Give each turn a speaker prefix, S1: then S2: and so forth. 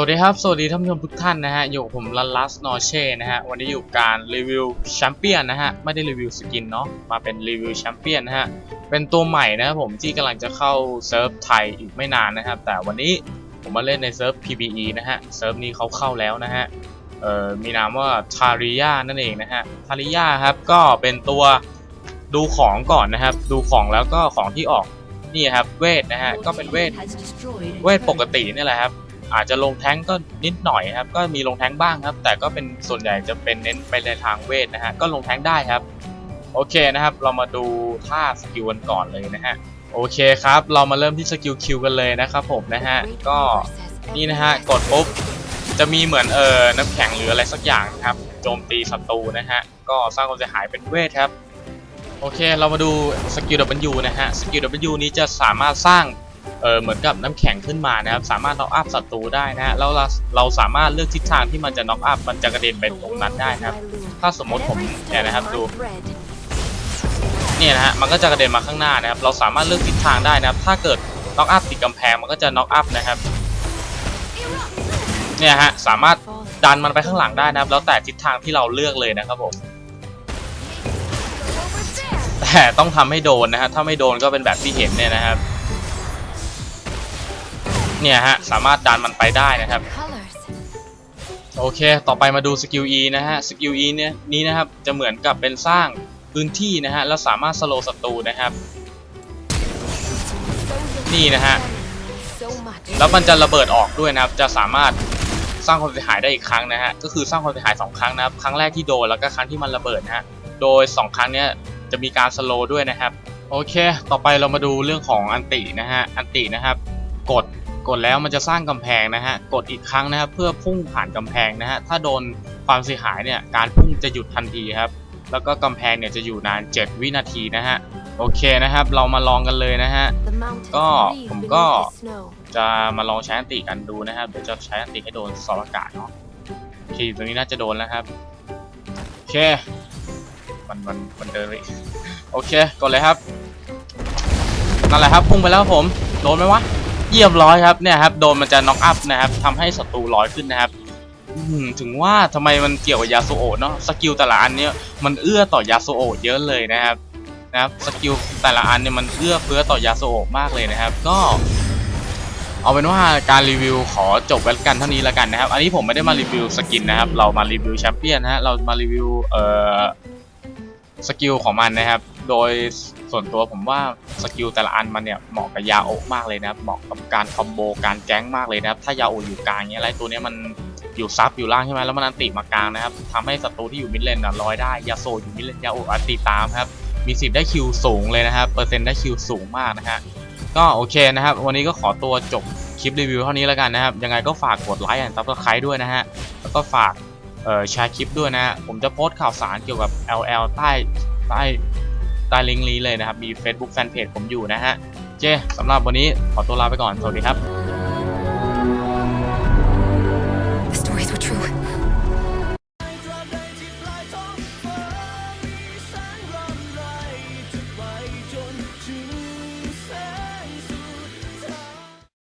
S1: สวัสดีครับ สวัสดีท่านผู้ชมทุกท่านนะฮะ อยู่กับผมลันลัสนอเช่นะฮะ วันนี้อยู่การรีวิวแชมเปี้ยนนะฮะ ไม่ได้รีวิวสกินเนาะ มาเป็นรีวิวแชมเปี้ยนนะฮะ เป็นตัวใหม่นะครับผมที่กำลังจะเข้าเซิร์ฟไทยอีกไม่นานนะครับ แต่วันนี้ผมมาเล่นในเซิร์ฟ PBE นะฮะ เซิร์ฟนี้เขาเข้าแล้วนะฮะ เอ่อ มีนามว่าทาริยานั่นเองนะฮะ ทาริยาครับ ก็เป็นตัวดูของก่อนนะครับ ดูของแล้วก็ของที่ออกนี่ครับ เวทนะฮะ ก็เป็นเวท เวทปกตินี่แหละครับ อาจจะลงแท้งก็นิดหน่อยครับ ก็มีลงแท้งบ้างครับ แต่ก็เป็นส่วนใหญ่จะเป็นเน้นไปในทางเวทนะฮะ ก็ลงแท้งได้ครับ โอเคนะครับ เรามาดูท่าสกิลกันก่อนเลยนะฮะ โอเคครับ เรามาเริ่มที่สกิลคิวกันเลยนะครับผมนะฮะ ก็นี่นะฮะ กดปุ๊บ จะมีเหมือนเอ่อน้ำแข็งหรืออะไรสักอย่างนะครับ โจมตีศัตรูนะฮะ ก็สร้างความเสียหายเป็นเวทครับ โอเค เรามาดูสกิล W นะฮะ สกิล W นี้จะสามารถสร้าง เออเหมือนกับน้ำแข็งขึ้นมานะครับ สามารถน็อกอัพศัตรูได้นะฮะแล้วเราเราสามารถเลือกทิศทางที่มันจะน็อกอัพมันจะกระเด็นไปตรงนั้นได้นะครับ ถ้าสมมติผมเนี่ยนะครับดูเนี่ยนะฮะมันก็จะกระเด็นมาข้างหน้านะครับ เราสามารถเลือกทิศทางได้นะครับ ถ้าเกิดน็อกอัพติดกำแพงมันก็จะน็อกอัพนะครับเนี่ยฮะสามารถดันมันไปข้างหลังได้นะครับ แล้วแต่ทิศทางที่เราเลือกเลยนะครับผมแต่ต้องทำให้โดนนะฮะถ้าไม่โดนก็เป็นแบบที่เห็นเนี่ยนะครับ เนี่ยฮะ สามารถดันมันไปได้นะครับ โอเค ต่อไปมาดูสกิล E นะฮะ สกิล E เนี่ยนี้นะครับ จะเหมือนกับเป็นสร้างพื้นที่นะฮะ แล้วสามารถสโลศัตรูนะครับ นี่นะฮะ แล้วมันจะระเบิดออกด้วยนะครับ จะสามารถสร้างความเสียหายได้อีกครั้งนะฮะ ก็คือสร้างความเสียหาย 2 ครั้งนะครับ ครั้งแรกที่โดนแล้วก็ครั้งที่มันระเบิดนะฮะ โดย 2 ครั้งเนี้ยจะมีการสโลด้วยนะครับ โอเค ต่อไปเรามาดูเรื่องของอันตินะฮะ อันตินะครับ กด กดแล้วมันจะสร้างกำแพงนะฮะ กดอีกครั้งนะครับเพื่อพุ่งผ่านกำแพงนะฮะ ถ้าโดนความเสียหายเนี่ยการพุ่งจะหยุดทันทีครับ แล้วก็กำแพงเนี่ยจะอยู่นาน 7 วินาทีนะฮะ โอเคนะครับ เรามาลองกันเลยนะฮะ
S2: ก็ผมก็
S1: จะมาลองใช้อันติกันดูนะครับ เดี๋ยวจะใช้อันติให้โดนสอรากาศเนาะโอเคตรงนี้น่าจะโดนแล้วครับ โอเค มันมันมันเดินไปอีกโอเค กดเลยครับ นั่นแหละครับพุ่งไปแล้วครับผม โดนไหมวะ เยี่ยมร้อยครับเนี่ยครับโดนมันจะน็อกอัพนะครับทำให้ศัตรูลอยขึ้นนะครับถึงว่าทำไมมันเกี่ยวกับยาโซโอเนาะสกิลแต่ละอันเนี่ยมันเอื้อต่อยาโซโอเยอะเลยนะครับนะครับสกิลแต่ละอันเนี่ยมันเอื้อเฟื้อต่อยาโซโอมากเลยนะครับ ก็ เอาเป็นว่าการรีวิวขอจบไว้กันเท่านี้แล้วกันนะครับ อันนี้ผมไม่ได้มารีวิวสกินนะครับ เรามารีวิวแชมเปี้ยนนะฮะเรามารีวิวเอ่อสกิลของมันนะครับ โดยส่วนตัวผมว่าสกิลแต่ละอันมันเนี่ยเหมาะกับยาโอมากเลยนะครับเหมาะกับการคอมโบการแก๊งมากเลยนะครับถ้ายาโออยู่กลางเนี้ยอะไรตัวเนี้ยมันอยู่ซับอยู่ล่างใช่ไหมแล้วมันอันติมากลางนะครับทำให้ศัตรูที่อยู่มิดเลนลอยได้ยาโซอยู่มิดเลนยาโออันติตามครับมีสิทธิ์ได้คิวสูงเลยนะครับเปอร์เซ็นต์ได้คิวสูงมากนะฮะก็โอเคนะครับ วันนี้ก็ขอตัวจบคลิปรีวิวเท่านี้แล้วกันนะครับ ยังไงก็ฝากกดไลค์และซับสไครต์ด้วยนะฮะ แล้วก็ฝากแชร์คลิปด้วยนะฮะผมจะโพสต์ข่าวสารเกี่ยวกับ LL ใต้ใต้ ใต้ลิงก์นี้เลยนะครับ มี Facebook Fanpage ผมอยู่นะฮะเจสำหรับวันนี้ขอตัวลาไปก่อน สวัสดีครับ